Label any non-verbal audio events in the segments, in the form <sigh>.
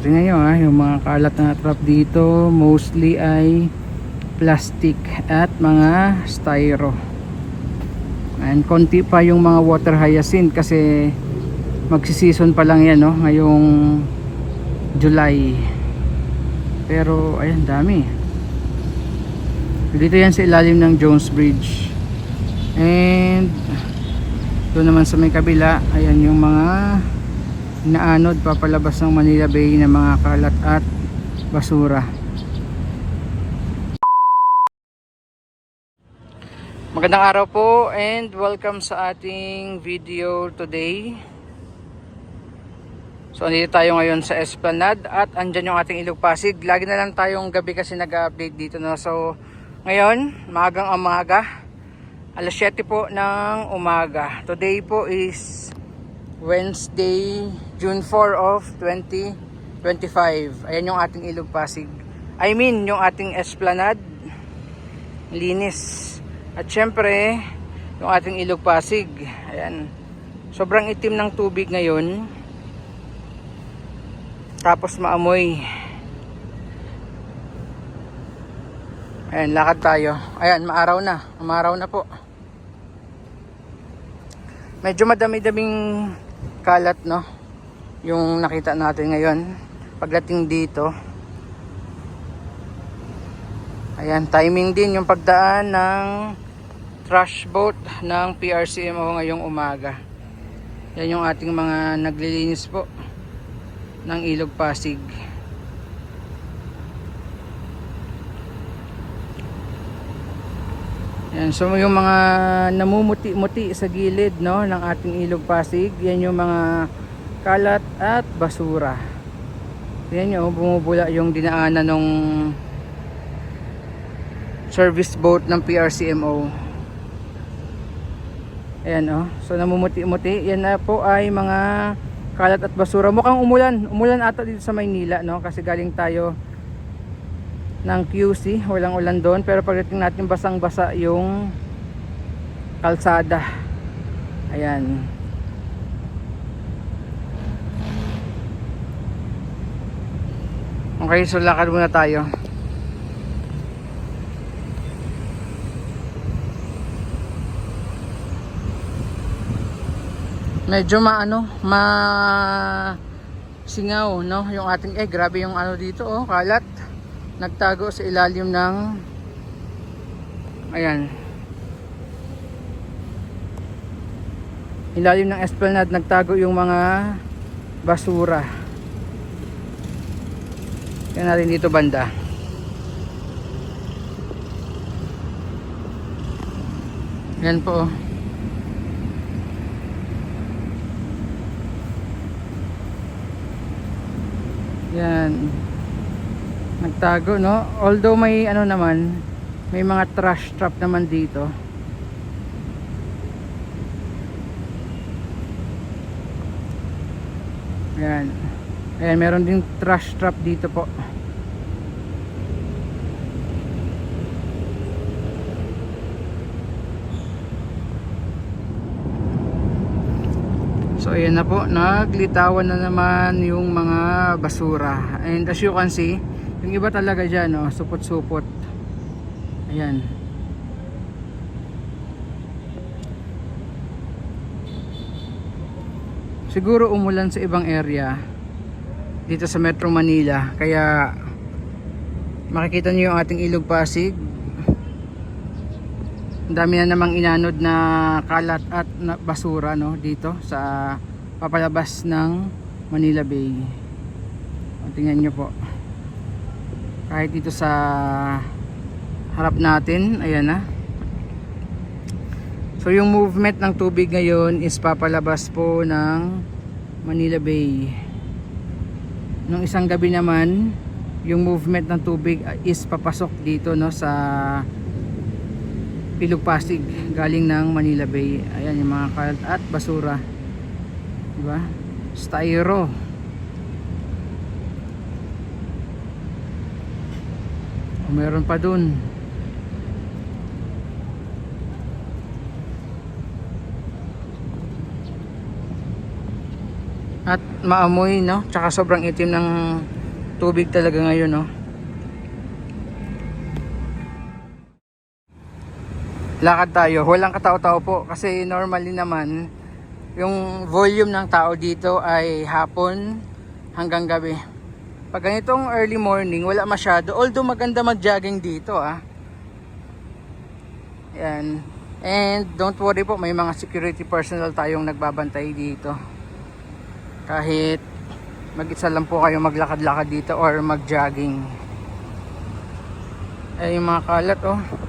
Tingnan nyo ha, yung mga kalat na trap dito mostly ay plastic at mga styro. And konti pa yung mga water hyacinth kasi magsisison pa lang yan no, ngayong July. Pero ayan dami. Dito yan sa ilalim ng Jones Bridge. And doon naman sa may kabila, ayan yung mga naanod papalabas ng Manila Bay ng mga kalat at basura. Magandang araw po and welcome sa ating video today. So andito tayo ngayon sa Esplanade at andyan yung ating Ilog Pasig. Lagi na lang tayong gabi kasi nag-update dito na. So ngayon, magang umaga, alas 7 po ng umaga. Today po is Wednesday, June 4 of 2025. Ayan yung ating Ilog Pasig. I mean, yung ating Esplanade. Linis. At syempre, yung ating Ilog Pasig. Ayan. Sobrang itim ng tubig ngayon. Tapos maamoy. Ayan, lakad tayo. Ayan, maaraw na. Maaraw na po. Medyo madami-daming kalat, no? Yung nakita natin ngayon. Pagdating dito. Ayan, timing din yung pagdaan ng trash boat ng PRCMO ngayong umaga. Yan yung ating mga naglilinis po ng Ilog Pasig. Yan, so yung mga namumuti-muti sa gilid no, ng ating Ilog Pasig, yan yung mga kalat at basura. Yan yung bumubula yung dinaanan ng service boat ng PRCMO. Ayan oh. So namumuti-muti. Yan na po ay mga kalat at basura. Mukhang umulan. Umulan ata dito sa Maynila no kasi galing tayo ng QC. Walang ulan doon pero pagdating natin basang-basa yung kalsada. Ayan. Okay, so lakad muna tayo. medyo maano ma singaw no? Yung ating eh grabe yung ano dito oh kalat. Nagtago sa ilalim ng ayan. Ilalim ng esplanade nagtago yung mga basura yan natin dito banda yan po oh Yan. Nagtago, no? Although may ano naman, may mga trash trap naman dito. Yan. Ayan, meron din trash trap dito po. So ayan na po, naglitawan na naman yung mga basura. And as you can see, yung iba talaga dyan, oh, supot-supot. Ayan. Siguro umulan sa ibang area dito sa Metro Manila. Kaya makikita niyo yung ating ilog Pasig. Dami na namang inanod na kalat at basura no dito sa papalabas ng Manila Bay. Tingnan nyo po. Kahit dito sa harap natin, ayan na. So yung movement ng tubig ngayon is papalabas po ng Manila Bay. Nung isang gabi naman, yung movement ng tubig is papasok dito no sa Pilog Pasig galing ng Manila Bay. Ayan yung mga kalat at basura. Diba? Styro. O meron pa dun. At maamoy, no? Tsaka sobrang itim ng tubig talaga ngayon, no? Lakad tayo. Walang katao-tao po. Kasi normally naman, yung volume ng tao dito ay hapon hanggang gabi. Pag ganitong early morning, wala masyado. Although maganda mag-jogging dito, ah. Yan. And don't worry po, may mga security personnel tayong nagbabantay dito. Kahit mag-isa lang po kayo maglakad-lakad dito or mag-jogging. Ay, yung mga kalat, oh.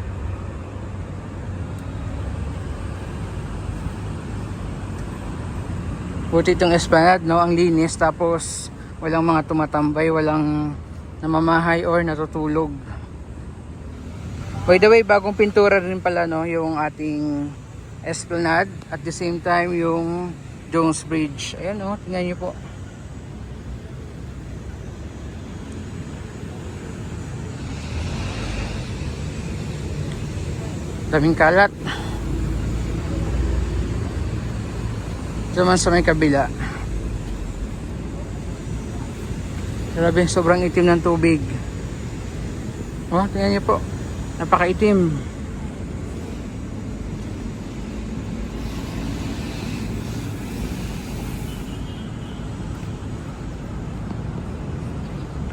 Buti itong esplanade, no? Ang linis. Tapos, walang mga tumatambay, walang namamahay or natutulog. By the way, bagong pintura rin pala, no? Yung ating esplanade. At the same time, yung Jones Bridge. Ayan, no? Tingnan nyo po. Daming kalat. Ito sa may kabila. Grabe, sobrang itim ng tubig. Oh, tingnan niyo po. Napakaitim.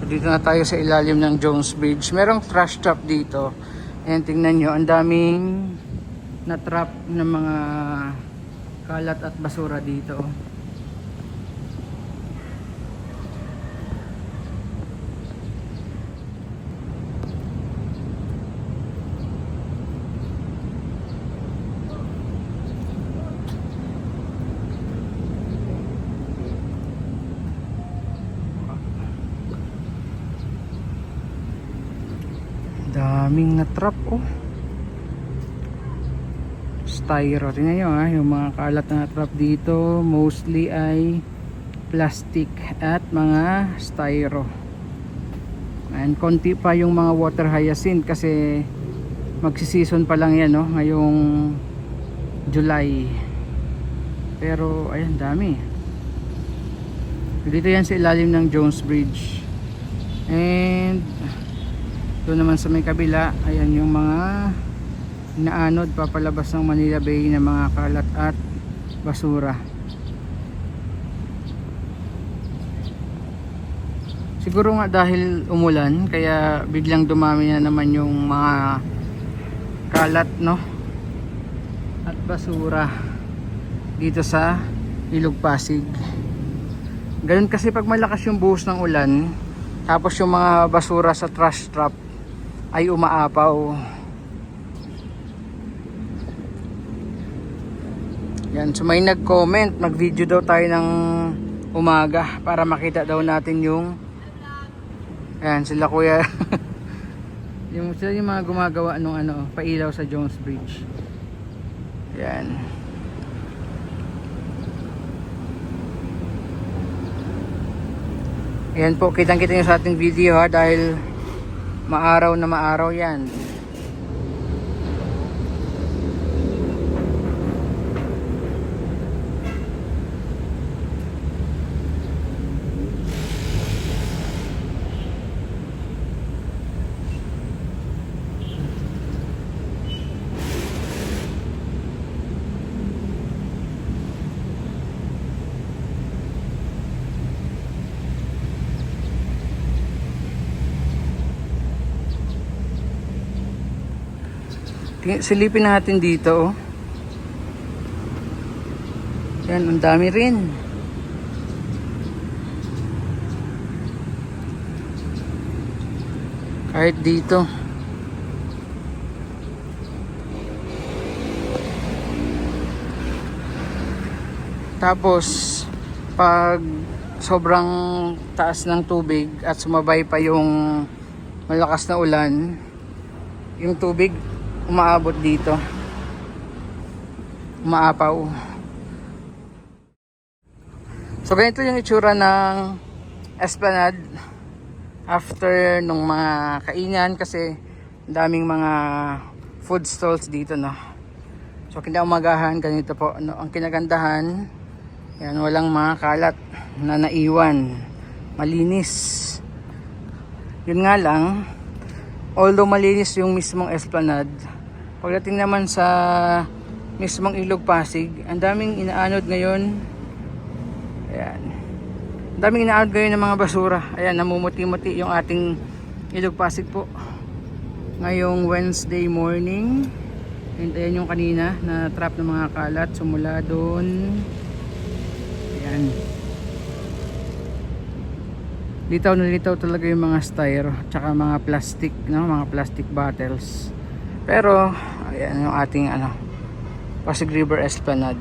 Dito na tayo sa ilalim ng Jones Bridge. Merong trash trap dito. Ayan, tingnan nyo. Ang daming na-trap ng mga kalat at basura dito. Daming na-trap oh. Styro. Tingnan nyo ha, yung mga kalat na trap dito mostly ay plastic at mga styro. And konti pa yung mga water hyacinth kasi magsi-season pa lang yan no, ngayong July. Pero ayan, dami. Dito yan sa ilalim ng Jones Bridge. And doon naman sa may kabila, ayan yung mga inaanod papalabas ng Manila Bay ng mga kalat at basura. Siguro nga dahil umulan kaya biglang dumami na naman yung mga kalat no? At basura dito sa Ilog Pasig. Ganun kasi pag malakas yung buhos ng ulan tapos yung mga basura sa trash trap ay umaapaw Yan, so may nag-comment, mag-video daw tayo ng umaga para makita daw natin yung Yan, sila kuya. <laughs> yung sila yung mga gumagawa ng ano, pailaw sa Jones Bridge. Yan. Yan po, kitang-kita nyo sa ating video ha dahil maaraw na maaraw yan. Silipin natin dito oh. Yan, ang dami rin. Kahit dito. Tapos, pag sobrang taas ng tubig at sumabay pa yung malakas na ulan, yung tubig umaabot dito. Umaapaw. So ganito yung itsura ng esplanade after nung mga kainan kasi daming mga food stalls dito no. So kinaumagahan ganito po no, ang kinagandahan yan walang mga kalat na naiwan. Malinis. Yun nga lang, although malinis yung mismong esplanade, pagdating naman sa mismong Ilog Pasig, ang daming inaanod ngayon. Ayan. Ang daming inaanod ngayon ng mga basura. Ayan, namumuti-muti yung ating Ilog Pasig po. Ngayong Wednesday morning. And ayan yung kanina na trap ng mga kalat. Sumula doon. Ayan. Litaw na litaw talaga yung mga styro. Tsaka mga plastic, no? mga plastic bottles. Pero, ayan yung ating ano, Pasig River Esplanade.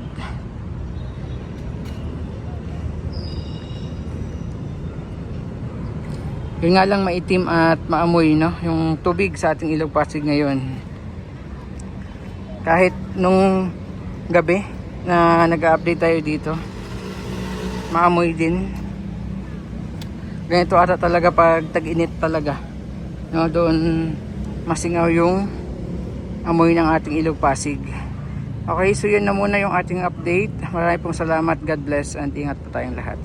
Yun nga lang maitim at maamoy no, yung tubig sa ating Ilog Pasig ngayon. Kahit nung gabi na nag-update tayo dito, maamoy din. Ganito ata talaga pag tag-init talaga. No, doon masingaw yung amoy ng ating Ilog Pasig. Okay, so yun na muna yung ating update. Maraming pong salamat. God bless and ingat po tayong lahat.